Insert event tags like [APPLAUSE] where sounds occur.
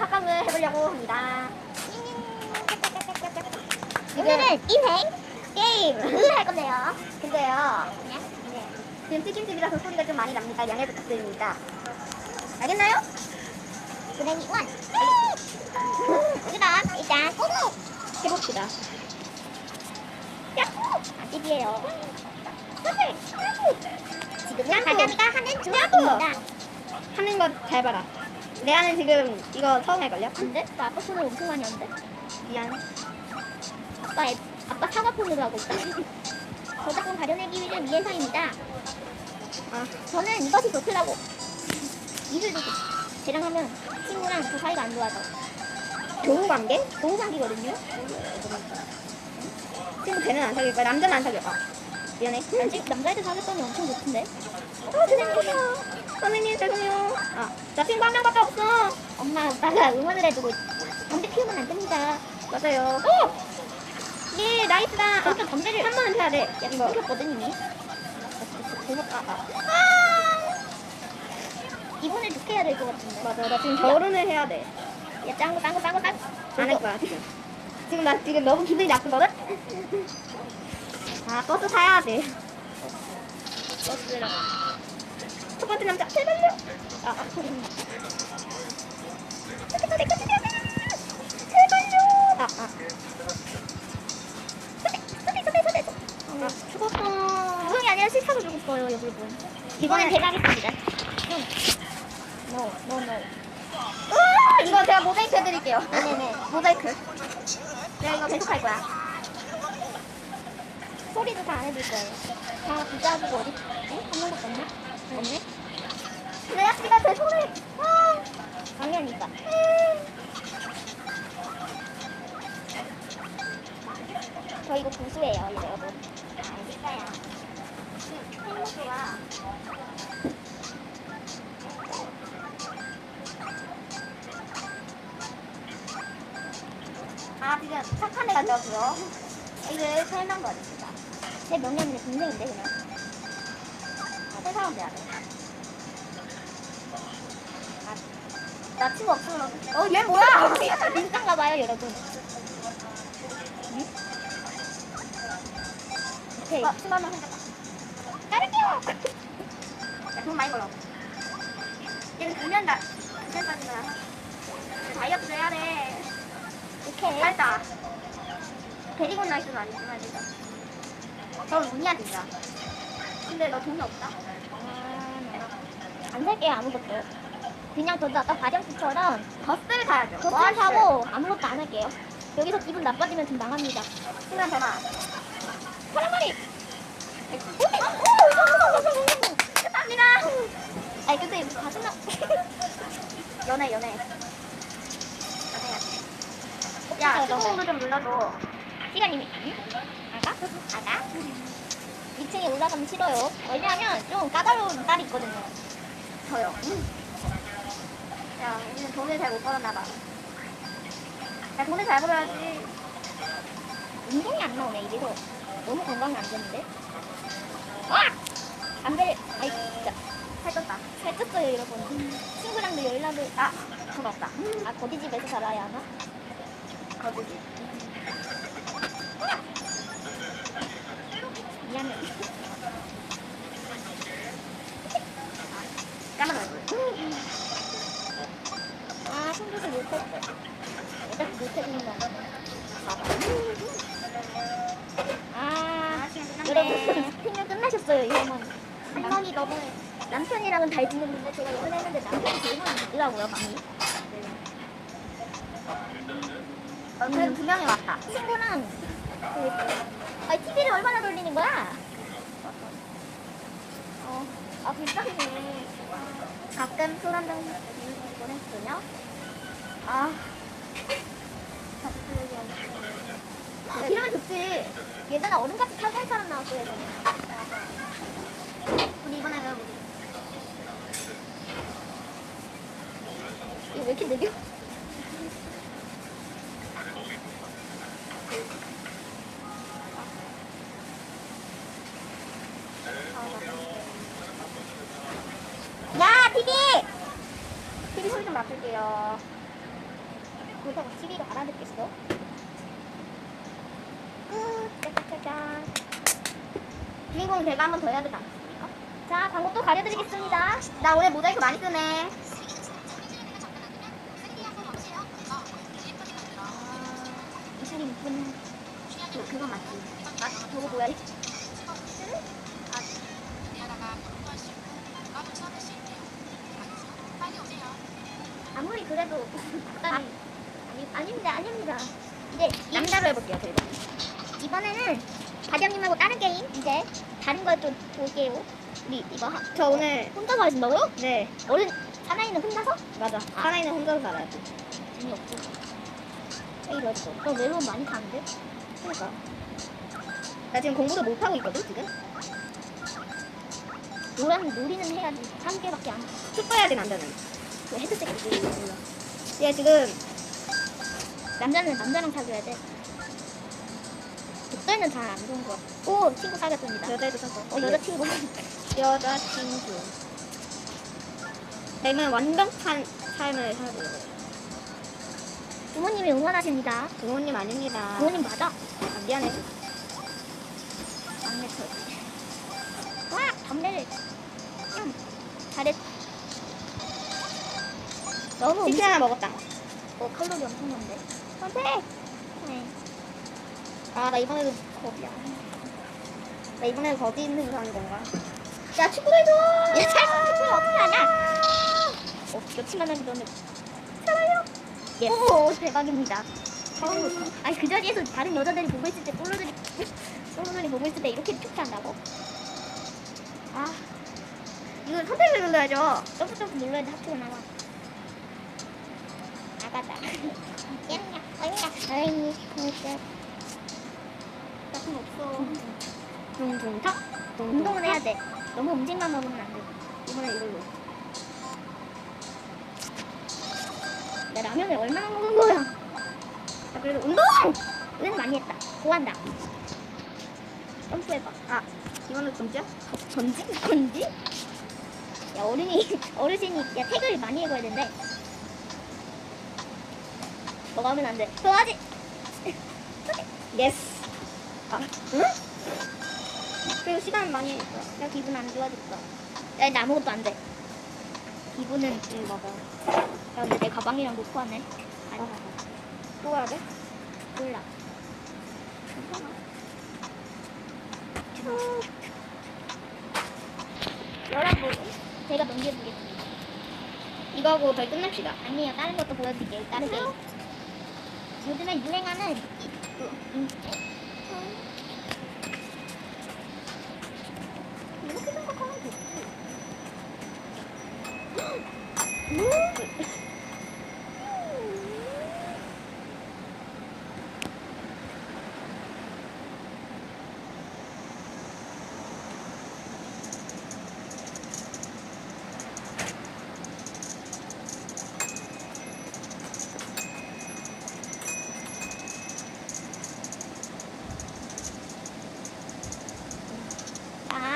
합방을 해보려고 합니다. 오늘은 인생 게임을 할 건데요. 근데요, 네. 네. 지금 치킨집이라서 소리가 좀 많이 납니다. 양해 부탁드립니다. 알겠나요? 고랭이 원. 그럼 일단 해봅시다. 야호 안집이에요. 지금은 가자미가 하는 중입니다. 하는 거 잘 봐라. 내가는 지금 이거 처음 할걸요? 안 돼? 나 아빠 폰을 엄청 많이 하는데? 미안. 아빠 애, 아빠 사과 폰으로 하고 있다. [LAUGHS] 저작권 가려내기 위해서입니다. 아, 저는 이것이 좋더라고. 이슬도 쟤랑 하면 친구랑 그 사이가 안 좋아져. 교우 관계? 동상기거든요. 친구 쟤는 안 사귈 거야. 남자는 안 사귈 거야. 미안해. 아직 남자애들 사귀었더니 엄청 좋던데. 어, 죄송해요. 선생님, 죄송해요. 아, 나 친구 한 명밖에 없어. 엄마 아빠가 응원을 해주고 담배 피우면 안 됩니다. 맞아요. 어! 예, 나이스다. 저렇게 담배를 한 번은 펴야 돼. 야, 이거. 끊겼거든 이미. 아, 아. 이번에 좋게 해야 될 것 같은데. 맞아, 나 지금 결혼을 해야 돼. 야, 짱구, 짱구, 짱구, 짱구. 안할 거야, 지금. 지금 나 지금 너무 기분이 나쁘거든? 아, 버스 타야 돼. 버스랑. 첫 번째 남자, 제발요. 아, 아. 제발요. 아, 아. 저기, 저기, 저기, 저기. 아, 죽었어. 우승이 아니라 실사로 죽었어요, 여러분. 이번엔. 응. No, no, no. 으아! 이거 제가 모자이크 해드릴게요. 네네네. 모자이크. 내가 이거 계속 할 거야. 소리도 다 안 해줄 거예요. 다 부자 주고 어디? 응? 한 명밖에 없나? 없네? 내가 씨가 제 손을. 아, 당연히니까. 저 이거 고수예요, 여러분. 알겠어요. 좋아. 아, 지금 착한 애가 되었고요. 이게 설명 거리입니다. 제 명령이네 동생인데 그냥. 새 사람 돼야 돼. 나 친구 없으면. 어, 얘 뭐야? [LAUGHS] 인stan가 봐요, 여러분. 오케이. 어, 친구 한명 생겼다. 따를게요. 야, 돈 많이 벌어. 얘는 금년 다, 금년까지나. 다이어트 해야 돼. 오케이. 짧다. 데리고 나이스는 아니지만, 일단. 넌 운이야, 진짜. 근데 너 돈이 없다? 안 살게요 아무것도. 그냥 저도 아까 과정씨처럼 버스를 타야죠. 버스 타고 아무것도 안 할게요. 여기서 기분 나빠지면 좀 망합니다. 순간 전화. 사랑머리. 감사합니다. 아니 근데 가슴 나. [LAUGHS] 연애, 연애. 연애야. 야, 친구도 좀 눌러줘. 시간이 응? 아가? 아가? 2층에 올라가면 싫어요. 왜냐하면 좀 까다로운 딸이 있거든요. 저요. 야, 우리는 돈을 잘 못 벌었나 봐. 야, 돈을 잘 벌어야지. 운동이 안 나오네 이래서 너무 건강이 안 되는데. 와! 담배를 아이 진짜 살쪘다. 살쪘어요 여러분. 친구랑도 연락을 아, 돈 없다. 아 거기 집에서 살아야 하나? 거두기. 미안해. 아 여러분. 생일 끝나셨어요 이러면 할머니 너무 남편이랑은 잘 지내는데 제가 연애했는데 남편이 제일 많이 있더라고요 방이. 어, 그래도 두 명이 왔다. 친구랑 그, 아 TV를 얼마나 돌리는 거야? 어, 아 불쌍해. 가끔 술 한잔 보냈어요. 아. 아, 이러면 좋지. 예전에 살살 사람 나왔어야 돼. 우리 이번에는 우리 이거 왜 이렇게 느려? 야, TV! TV 소리 좀 낮출게요. 그렇다고 TV가 알아듣겠어? 끝. 짜자자자. 주인공 제가 한 번 더 해야 되지 않습니까? 자, 광고 또 가려드리겠습니다. 나 오늘 모자이크 많이 쓰네. 이슬이 이쁜 그, 그건 맞지. 아, 저거 뭐야? 아무리 그래도 [LAUGHS] 아, 아닙니다, 아닙니다. 이제 이- 남자로 해볼게요, 저희가. 이번에는 과장님하고 다른 게임 이제 다른 걸 좀 볼게요. 우리 이거 하, 저 오늘, 혼자서 하신다고요? 네, 어른 사나이는 혼자서? 맞아. 하나이는 혼자서 살아야지. 재미없지. 에이 맞어. 너 멜론 많이 타는데? 그러니까. 나 지금 공부도 못하고 있거든, 지금? 노란 놀이는 해야지. 한 개밖에 안. 축구해야지, 남자는. 그 헤드셋 끼고 몰라. 얘 지금, 남자는 남자랑 사귀어야 돼. 독살은 잘안 좋은 거. 오 친구 사귀었습니다. 여자애도 샀어. 어 여자친구. 여자친구. 내는 완벽한 삶을 살고 부모님이 응원하십니다. 부모님 아닙니다. 부모님 맞아. 아, 미안해. 막내 털. 와 담배를. 음 잘했. 너무 치킨 하나 먹었다. 어 칼로리 엄청난데. 선택. 네. 아, 나 이번에도 거지야. 나 이번에도 거지 있는 사는 건가? 야 축구를 해줘. [LAUGHS] 야 축구를 어떻게 하냐? 어 여친만 하기 전에. 살아요. 예. 오 대박입니다. 아니 그 자리에서 다른 여자들이 보고 있을 때 솔로들이 [LAUGHS] 솔로들이 보고 있을 때 이렇게 툭한다고 아, 이거 선택을 눌러야죠. 점프 점프 눌러야 돼 하트가 나와. 나가자. [LAUGHS] 어이 진짜 나쁜 없어. 둥둥 탁. 운동은 해야 돼. 너무 음식만 먹으면 안 돼. 이번에 이걸로. 나 라면을 얼마나 먹은 거야? 아, 그래도 운동! 은 많이 했다. 좋아한다. 점프해봐. 아, 이번에 좀죠? 전지? 전지? 야 어른이 [LAUGHS] 어르신이 야 태그를 많이 읽어야 된대. 너가 하면 안 돼. 너 하지. 예스. 아, 응? 그리고 시간 많이 했어. 나 기분 안 좋아졌어. 야나 아무것도 안 돼. 기분은 응, 맞아. 야 근데 내 가방이랑 놓고 왔네. 아니 또 가야 돼? 몰라. 여러분 제가 넘겨드리겠습니다. 이거하고 저희 끝냅시다. 아니에요 다른 것도 보여드릴게요. 다른 게임. 요즘에 유행하는